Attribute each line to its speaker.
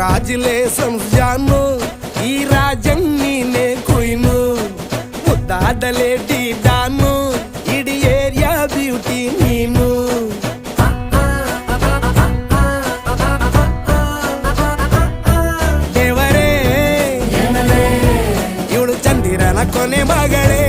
Speaker 1: రాజులే సంజాను ఈ రాజం నేనే కొయ్ను ముద్దాడలేటి దాను ఇడి area beauty నేను ఎవరే ఇవుడు చందిరన కొనే మగడే